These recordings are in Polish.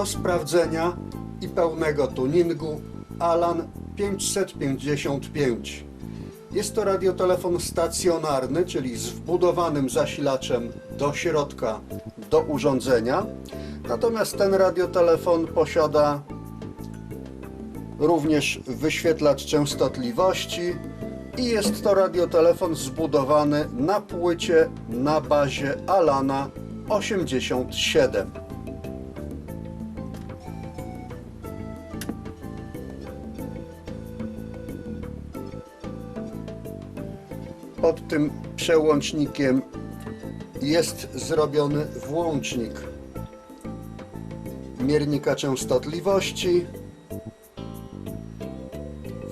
do sprawdzenia i pełnego tuningu Alan 555. Jest to radiotelefon stacjonarny, czyli z wbudowanym zasilaczem do środka do urządzenia. Natomiast ten radiotelefon posiada również wyświetlacz częstotliwości i jest to radiotelefon zbudowany na płycie na bazie Alana 87. Pod tym przełącznikiem jest zrobiony włącznik miernika częstotliwości.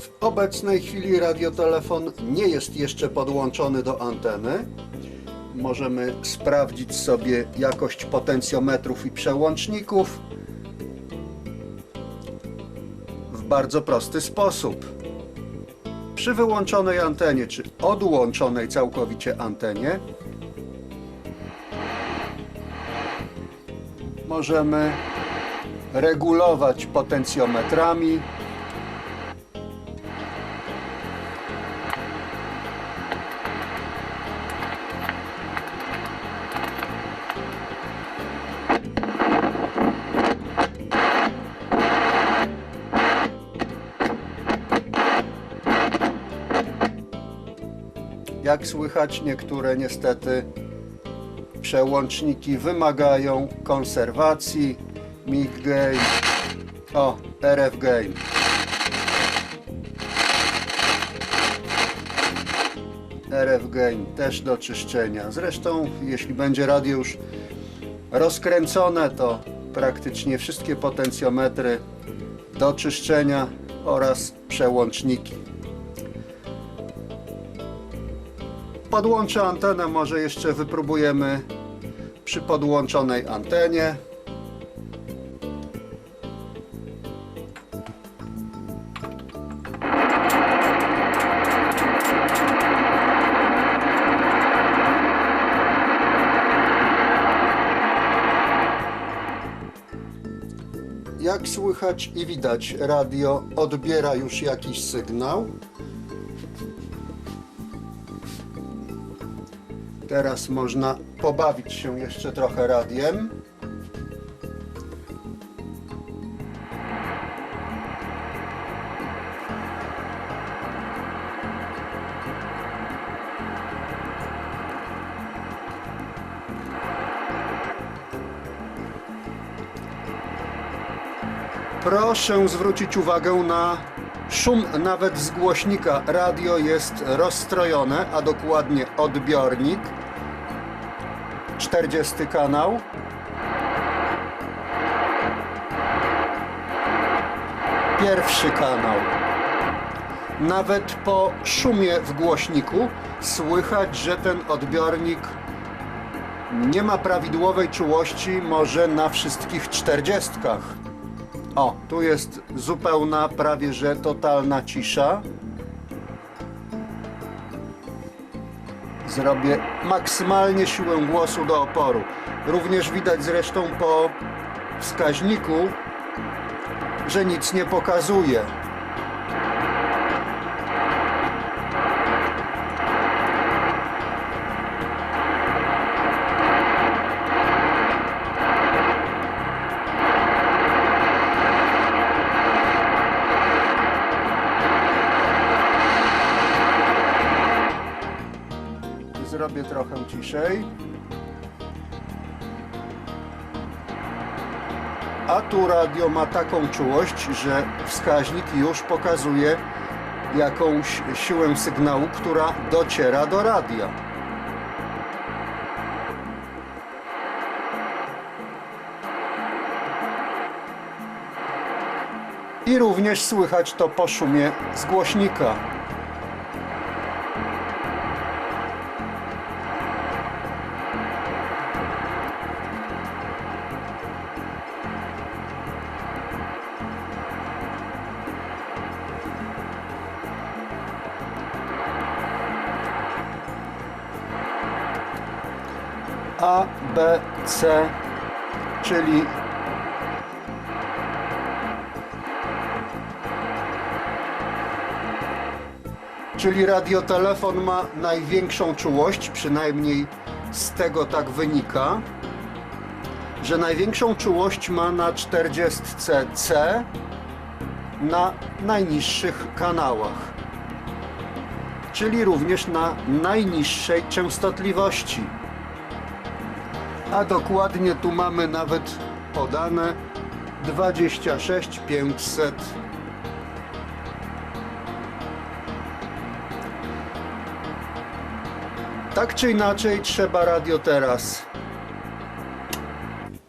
W obecnej chwili radiotelefon nie jest jeszcze podłączony do anteny. Możemy sprawdzić sobie jakość potencjometrów i przełączników w bardzo prosty sposób. Przy wyłączonej antenie, czy odłączonej całkowicie antenie, możemy regulować potencjometrami Jak słychać, niektóre niestety przełączniki wymagają konserwacji. MIG gain. O, RF gain. RF gain też do czyszczenia. Zresztą, jeśli będzie radio już rozkręcone, to praktycznie wszystkie potencjometry do czyszczenia oraz przełączniki. Podłączę antenę, może jeszcze wypróbujemy przy podłączonej antenie. Jak słychać i widać, radio odbiera już jakiś sygnał. Teraz można pobawić się jeszcze trochę radiem. Proszę zwrócić uwagę na szum nawet z głośnika. Radio jest rozstrojone, a dokładnie odbiornik. 40 kanał. Pierwszy kanał. Nawet po szumie w głośniku słychać, że ten odbiornik nie ma prawidłowej czułości może na wszystkich czterdziestkach. O, tu jest zupełna, prawie że totalna cisza. Zrobię maksymalnie siłę głosu do oporu. Również widać zresztą po wskaźniku, że nic nie pokazuje. A tu radio ma taką czułość, że wskaźnik już pokazuje jakąś siłę sygnału, która dociera do radia. I również słychać to po szumie z głośnika. C, czyli Czyli radiotelefon ma największą czułość, przynajmniej z tego tak wynika, że największą czułość ma na 40 C na najniższych kanałach, czyli również na najniższej częstotliwości. A dokładnie tu mamy nawet podane 26500 Tak czy inaczej trzeba radio teraz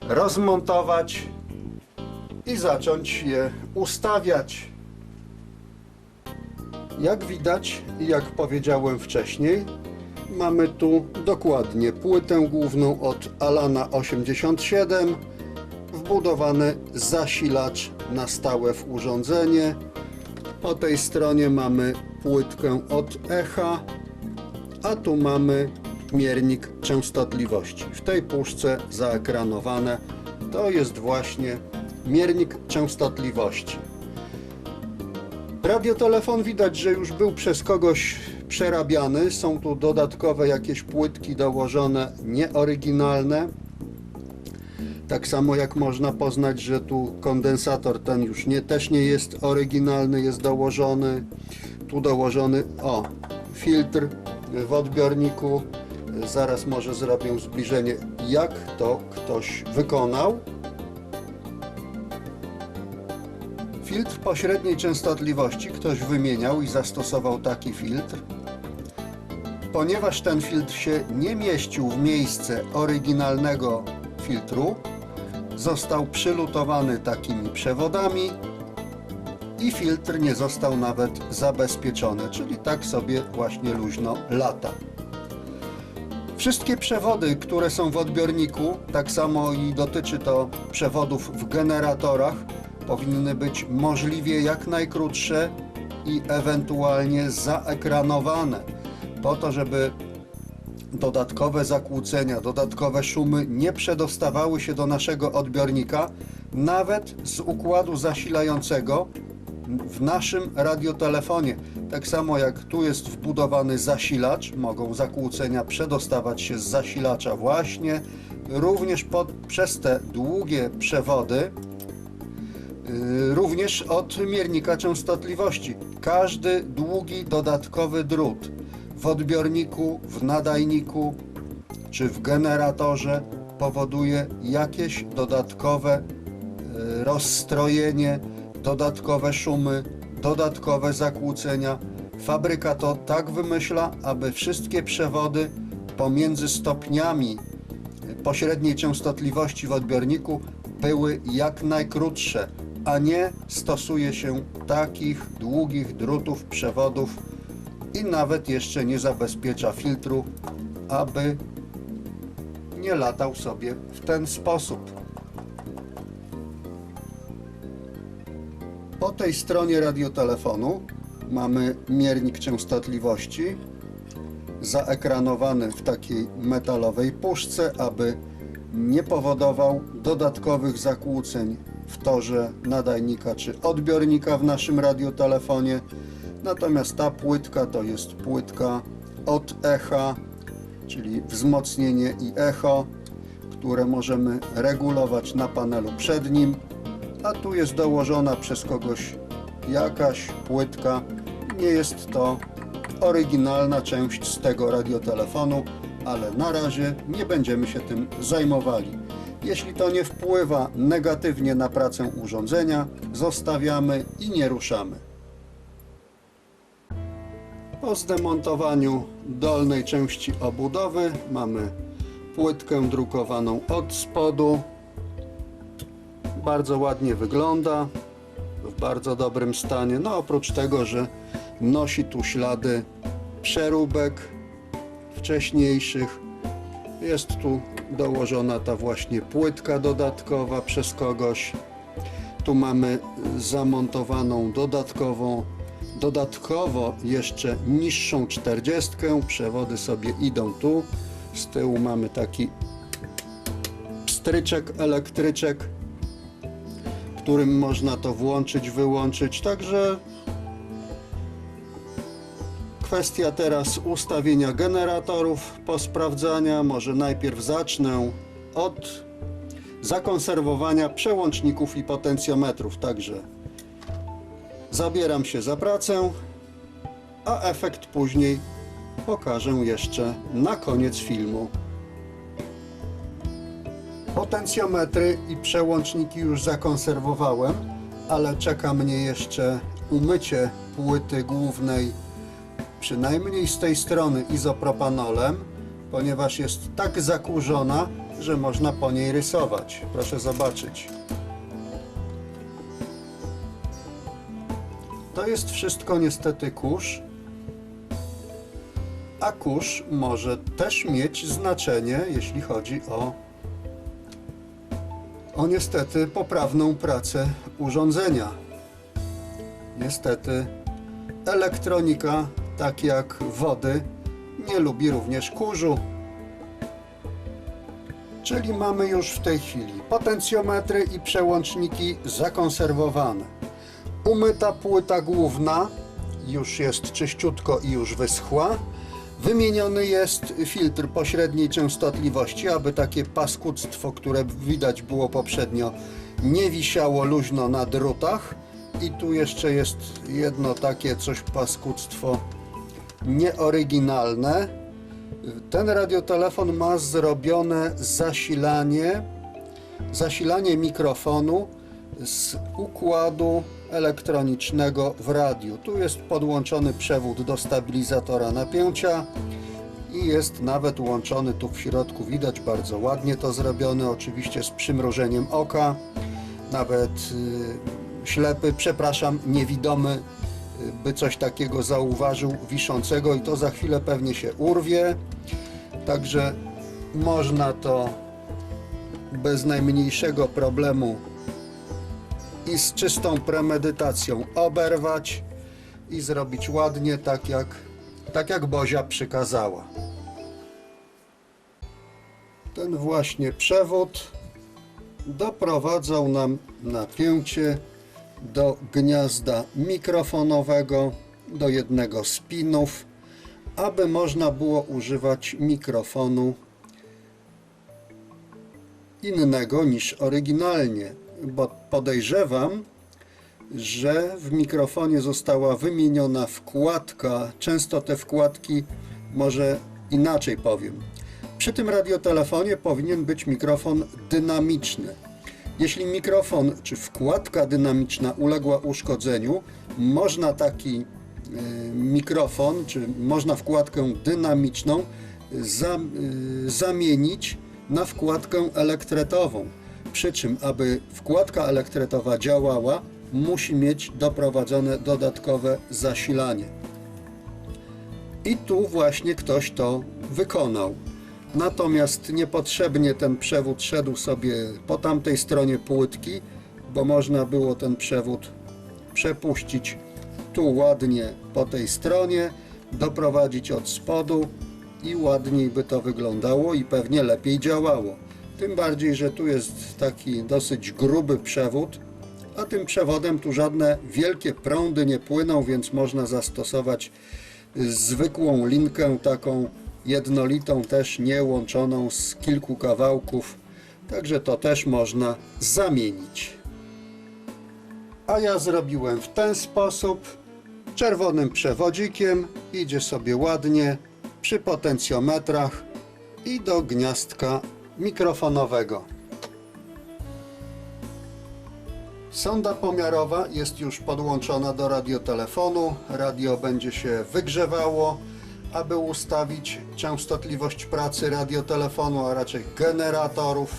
rozmontować i zacząć je ustawiać. Jak widać i jak powiedziałem wcześniej, mamy tu dokładnie płytę główną od Alana 87, wbudowany zasilacz na stałe w urządzenie. Po tej stronie mamy płytkę od Echa, a tu mamy miernik częstotliwości. W tej puszce zaekranowane to jest właśnie miernik częstotliwości. Radiotelefon widać, że już był przez kogoś przerabiany. Są tu dodatkowe jakieś płytki dołożone, nieoryginalne. Tak samo jak można poznać, że tu kondensator ten już nie, też nie jest oryginalny, jest dołożony. Tu dołożony, o, filtr w odbiorniku. Zaraz może zrobię zbliżenie, jak to ktoś wykonał. Filtr pośredniej częstotliwości ktoś wymieniał i zastosował taki filtr. Ponieważ ten filtr się nie mieścił w miejsce oryginalnego filtru, został przylutowany takimi przewodami i filtr nie został nawet zabezpieczony, czyli tak sobie właśnie luźno lata. Wszystkie przewody, które są w odbiorniku, tak samo i dotyczy to przewodów w generatorach, powinny być możliwie jak najkrótsze i ewentualnie zaekranowane, po to, żeby dodatkowe zakłócenia, dodatkowe szumy nie przedostawały się do naszego odbiornika, nawet z układu zasilającego w naszym radiotelefonie. Tak samo jak tu jest wbudowany zasilacz, mogą zakłócenia przedostawać się z zasilacza właśnie również pod, przez te długie przewody, yy, również od miernika częstotliwości. Każdy długi dodatkowy drut w odbiorniku, w nadajniku czy w generatorze powoduje jakieś dodatkowe yy, rozstrojenie, dodatkowe szumy, dodatkowe zakłócenia. Fabryka to tak wymyśla, aby wszystkie przewody pomiędzy stopniami pośredniej częstotliwości w odbiorniku były jak najkrótsze, a nie stosuje się takich długich drutów, przewodów i nawet jeszcze nie zabezpiecza filtru, aby nie latał sobie w ten sposób. Po tej stronie radiotelefonu mamy miernik częstotliwości zaekranowany w takiej metalowej puszce, aby nie powodował dodatkowych zakłóceń w torze nadajnika czy odbiornika w naszym radiotelefonie. Natomiast ta płytka to jest płytka od echa, czyli wzmocnienie i echo, które możemy regulować na panelu przednim a tu jest dołożona przez kogoś jakaś płytka. Nie jest to oryginalna część z tego radiotelefonu, ale na razie nie będziemy się tym zajmowali. Jeśli to nie wpływa negatywnie na pracę urządzenia, zostawiamy i nie ruszamy. Po zdemontowaniu dolnej części obudowy mamy płytkę drukowaną od spodu bardzo ładnie wygląda, w bardzo dobrym stanie. No oprócz tego, że nosi tu ślady przeróbek wcześniejszych. Jest tu dołożona ta właśnie płytka dodatkowa przez kogoś. Tu mamy zamontowaną dodatkową, dodatkowo jeszcze niższą 40. Przewody sobie idą tu. Z tyłu mamy taki stryczek, elektryczek którym można to włączyć, wyłączyć. Także kwestia teraz ustawienia generatorów, posprawdzania. Może najpierw zacznę od zakonserwowania przełączników i potencjometrów. Także zabieram się za pracę, a efekt później pokażę jeszcze na koniec filmu. Potencjometry i przełączniki już zakonserwowałem, ale czeka mnie jeszcze umycie płyty głównej, przynajmniej z tej strony izopropanolem, ponieważ jest tak zakurzona, że można po niej rysować. Proszę zobaczyć. To jest wszystko niestety kurz, a kurz może też mieć znaczenie, jeśli chodzi o o niestety poprawną pracę urządzenia. Niestety elektronika, tak jak wody, nie lubi również kurzu. Czyli mamy już w tej chwili potencjometry i przełączniki zakonserwowane. Umyta płyta główna już jest czyściutko i już wyschła. Wymieniony jest filtr pośredniej częstotliwości, aby takie paskudztwo, które widać było poprzednio, nie wisiało luźno na drutach. I tu jeszcze jest jedno takie coś paskudztwo nieoryginalne. Ten radiotelefon ma zrobione zasilanie, zasilanie mikrofonu z układu elektronicznego w radiu. Tu jest podłączony przewód do stabilizatora napięcia i jest nawet łączony tu w środku. Widać bardzo ładnie to zrobione, oczywiście z przymrużeniem oka. Nawet y, ślepy, przepraszam, niewidomy y, by coś takiego zauważył wiszącego i to za chwilę pewnie się urwie. Także można to bez najmniejszego problemu i z czystą premedytacją oberwać i zrobić ładnie tak jak, tak jak Bozia przykazała. Ten właśnie przewód doprowadzał nam napięcie do gniazda mikrofonowego, do jednego z pinów, aby można było używać mikrofonu innego niż oryginalnie, bo podejrzewam, że w mikrofonie została wymieniona wkładka. Często te wkładki, może inaczej powiem. Przy tym radiotelefonie powinien być mikrofon dynamiczny. Jeśli mikrofon czy wkładka dynamiczna uległa uszkodzeniu, można taki e, mikrofon, czy można wkładkę dynamiczną e, zamienić na wkładkę elektretową. Przy czym, aby wkładka elektretowa działała, musi mieć doprowadzone dodatkowe zasilanie. I tu właśnie ktoś to wykonał. Natomiast niepotrzebnie ten przewód szedł sobie po tamtej stronie płytki, bo można było ten przewód przepuścić tu ładnie po tej stronie, doprowadzić od spodu i ładniej by to wyglądało i pewnie lepiej działało. Tym bardziej, że tu jest taki dosyć gruby przewód, a tym przewodem tu żadne wielkie prądy nie płyną, więc można zastosować zwykłą linkę, taką jednolitą, też nie łączoną z kilku kawałków. Także to też można zamienić. A ja zrobiłem w ten sposób. Czerwonym przewodzikiem idzie sobie ładnie przy potencjometrach i do gniazdka mikrofonowego. Sonda pomiarowa jest już podłączona do radiotelefonu. Radio będzie się wygrzewało, aby ustawić częstotliwość pracy radiotelefonu, a raczej generatorów.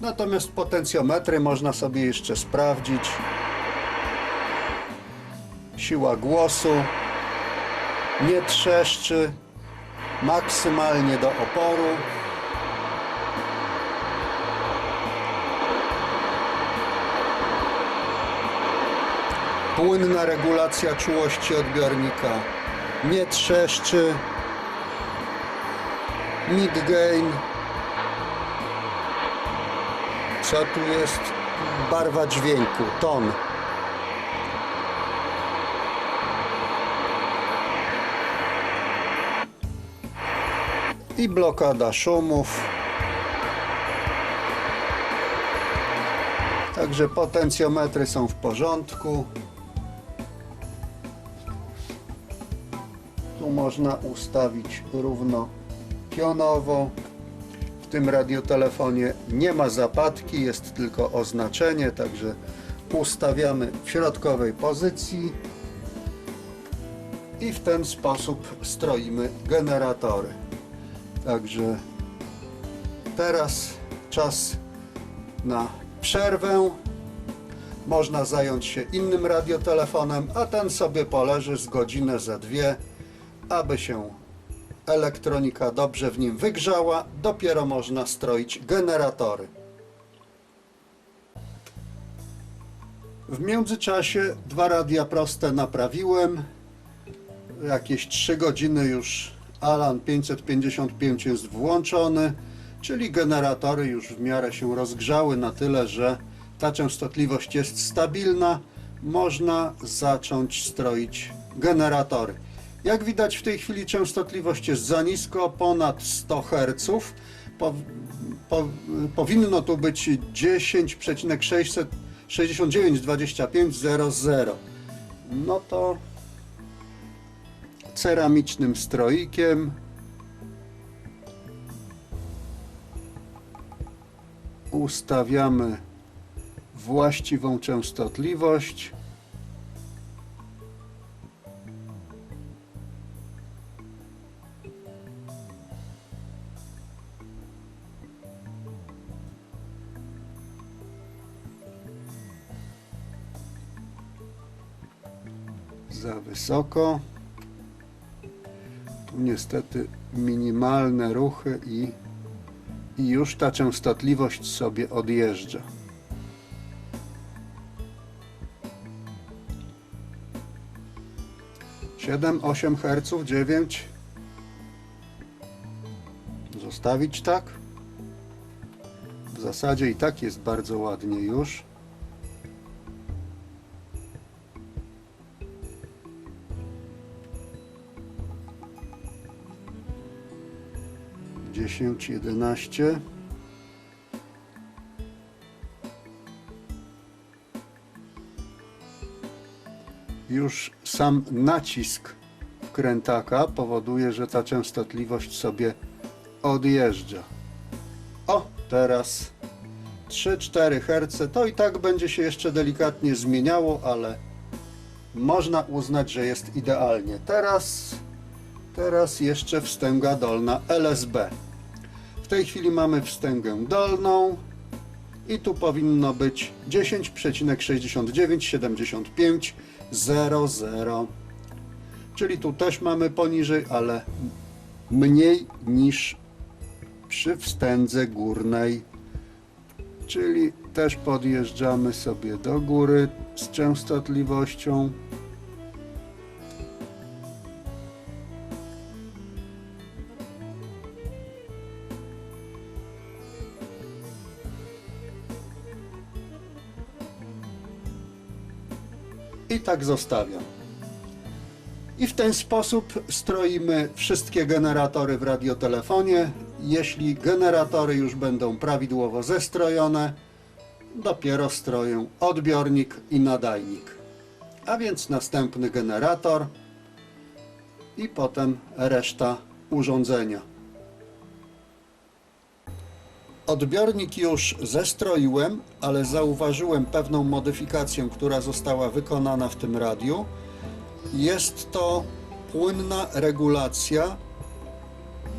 Natomiast potencjometry można sobie jeszcze sprawdzić. Siła głosu nie trzeszczy maksymalnie do oporu. Płynna regulacja czułości odbiornika. Nie trzeszczy. Mid gain. Co tu jest? Barwa dźwięku, ton. i blokada szumów. Także potencjometry są w porządku. Można ustawić równo pionowo. W tym radiotelefonie nie ma zapadki, jest tylko oznaczenie, także ustawiamy w środkowej pozycji i w ten sposób stroimy generatory. Także teraz czas na przerwę. Można zająć się innym radiotelefonem, a ten sobie poleży z godzinę za dwie, aby się elektronika dobrze w nim wygrzała. Dopiero można stroić generatory. W międzyczasie dwa radia proste naprawiłem. Jakieś 3 godziny już Alan 555 jest włączony, czyli generatory już w miarę się rozgrzały na tyle, że ta częstotliwość jest stabilna. Można zacząć stroić generatory. Jak widać w tej chwili częstotliwość jest za nisko, ponad 100 Hz. Po, po, powinno tu być 10,669,25,00. No to ceramicznym stroikiem ustawiamy właściwą częstotliwość. Wysoko. Tu niestety minimalne ruchy i, i już ta częstotliwość sobie odjeżdża. Siedem, osiem herców, dziewięć. Zostawić tak. W zasadzie i tak jest bardzo ładnie już. Dziesięć, jedenaście. Już sam nacisk wkrętaka powoduje, że ta częstotliwość sobie odjeżdża. O, teraz 3-4 Hz. To i tak będzie się jeszcze delikatnie zmieniało, ale można uznać, że jest idealnie. Teraz Teraz jeszcze wstęga dolna LSB. Tej chwili mamy wstęgę dolną i tu powinno być 10,697500. Czyli tu też mamy poniżej, ale mniej niż przy wstędze górnej. Czyli też podjeżdżamy sobie do góry z częstotliwością. Tak zostawiam. I w ten sposób stroimy wszystkie generatory w radiotelefonie. Jeśli generatory już będą prawidłowo zestrojone, dopiero stroję odbiornik i nadajnik. A więc następny generator i potem reszta urządzenia. Odbiornik już zestroiłem, ale zauważyłem pewną modyfikację, która została wykonana w tym radiu. Jest to płynna regulacja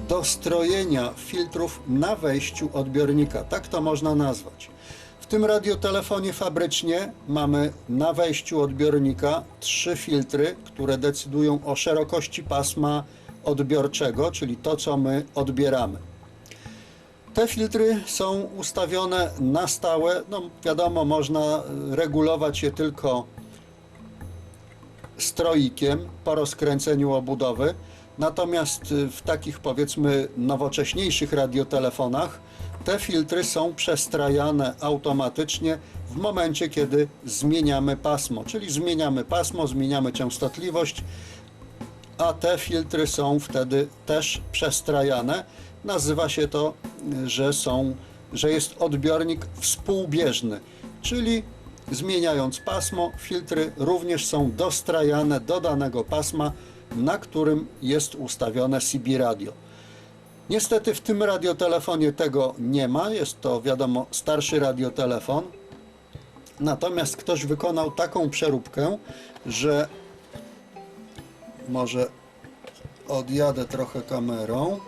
dostrojenia filtrów na wejściu odbiornika. Tak to można nazwać. W tym radiotelefonie fabrycznie mamy na wejściu odbiornika trzy filtry, które decydują o szerokości pasma odbiorczego, czyli to, co my odbieramy. Te filtry są ustawione na stałe. No wiadomo, można regulować je tylko stroikiem po rozkręceniu obudowy. Natomiast w takich powiedzmy nowocześniejszych radiotelefonach te filtry są przestrajane automatycznie w momencie, kiedy zmieniamy pasmo. Czyli zmieniamy pasmo, zmieniamy częstotliwość, a te filtry są wtedy też przestrajane. Nazywa się to, że są, że jest odbiornik współbieżny, czyli zmieniając pasmo, filtry również są dostrajane do danego pasma, na którym jest ustawione CB radio. Niestety w tym radiotelefonie tego nie ma, jest to wiadomo starszy radiotelefon. Natomiast ktoś wykonał taką przeróbkę, że może odjadę trochę kamerą.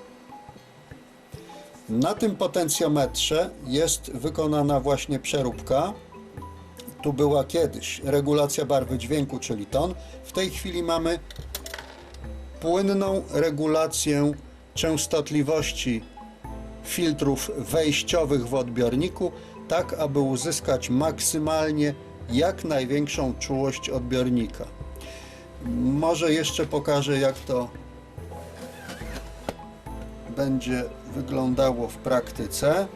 Na tym potencjometrze jest wykonana właśnie przeróbka. Tu była kiedyś regulacja barwy dźwięku, czyli ton. W tej chwili mamy płynną regulację częstotliwości filtrów wejściowych w odbiorniku, tak aby uzyskać maksymalnie jak największą czułość odbiornika. Może jeszcze pokażę, jak to będzie wyglądało w praktyce.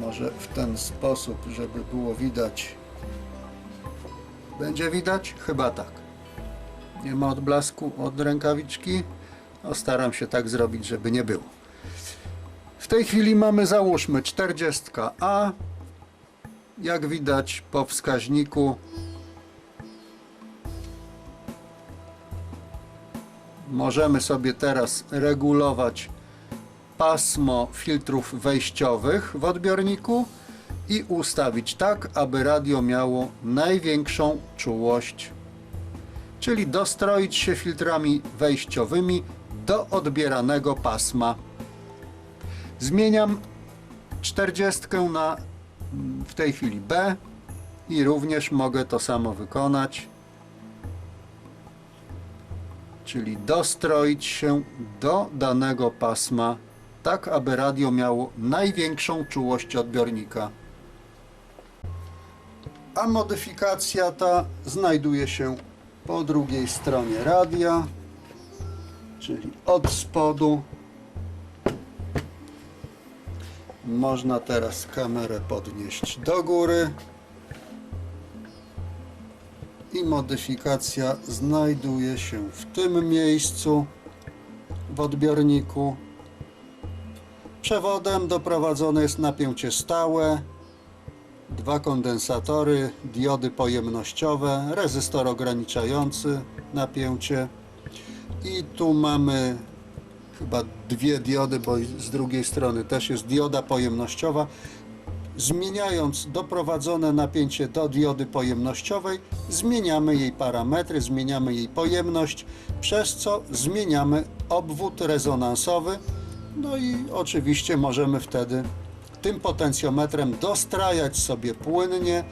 Może w ten sposób, żeby było widać. Będzie widać? Chyba tak. Nie ma odblasku od rękawiczki. No, staram się tak zrobić, żeby nie było. W tej chwili mamy, załóżmy, 40A. Jak widać po wskaźniku możemy sobie teraz regulować pasmo filtrów wejściowych w odbiorniku i ustawić tak, aby radio miało największą czułość, czyli dostroić się filtrami wejściowymi do odbieranego pasma. Zmieniam 40 na w tej chwili B i również mogę to samo wykonać czyli dostroić się do danego pasma, tak aby radio miało największą czułość odbiornika. A modyfikacja ta znajduje się po drugiej stronie radia, czyli od spodu. Można teraz kamerę podnieść do góry i modyfikacja znajduje się w tym miejscu w odbiorniku. Przewodem doprowadzone jest napięcie stałe, dwa kondensatory, diody pojemnościowe, rezystor ograniczający napięcie i tu mamy chyba dwie diody, bo z drugiej strony też jest dioda pojemnościowa Zmieniając doprowadzone napięcie do diody pojemnościowej, zmieniamy jej parametry, zmieniamy jej pojemność, przez co zmieniamy obwód rezonansowy. No i oczywiście możemy wtedy tym potencjometrem dostrajać sobie płynnie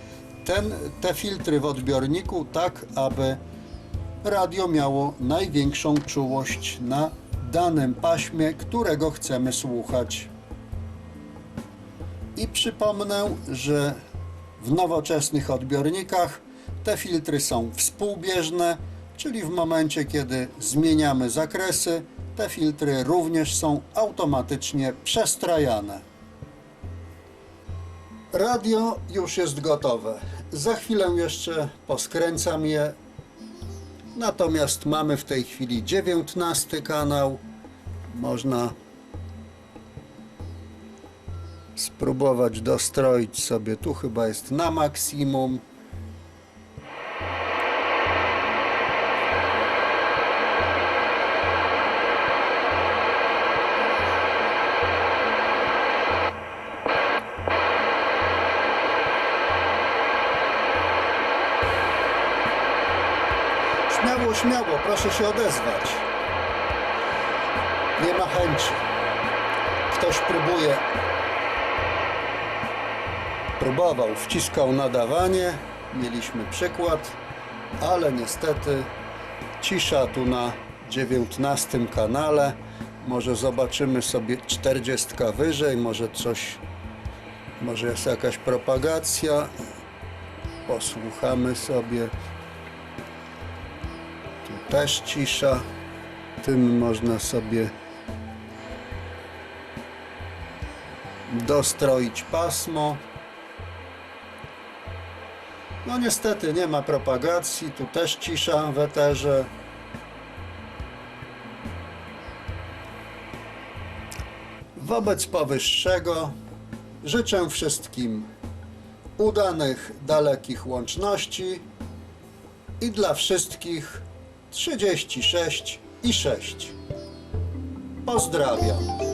ten, te filtry w odbiorniku, tak aby radio miało największą czułość na danym paśmie, którego chcemy słuchać. I przypomnę, że w nowoczesnych odbiornikach te filtry są współbieżne, czyli w momencie, kiedy zmieniamy zakresy, te filtry również są automatycznie przestrajane. Radio już jest gotowe. Za chwilę jeszcze poskręcam je. Natomiast mamy w tej chwili 19 kanał. Można spróbować dostroić sobie. Tu chyba jest na maksimum. Śmiało, śmiało, proszę się odezwać. Nie ma chęci. Ktoś próbuje próbował, wciskał nadawanie, mieliśmy przykład, ale niestety cisza tu na 19 kanale. Może zobaczymy sobie 40 wyżej, może coś, może jest jakaś propagacja. Posłuchamy sobie. Tu też cisza. Tym można sobie dostroić pasmo. No niestety nie ma propagacji, tu też cisza w eterze. Wobec powyższego życzę wszystkim udanych, dalekich łączności i dla wszystkich 36 i 6. Pozdrawiam.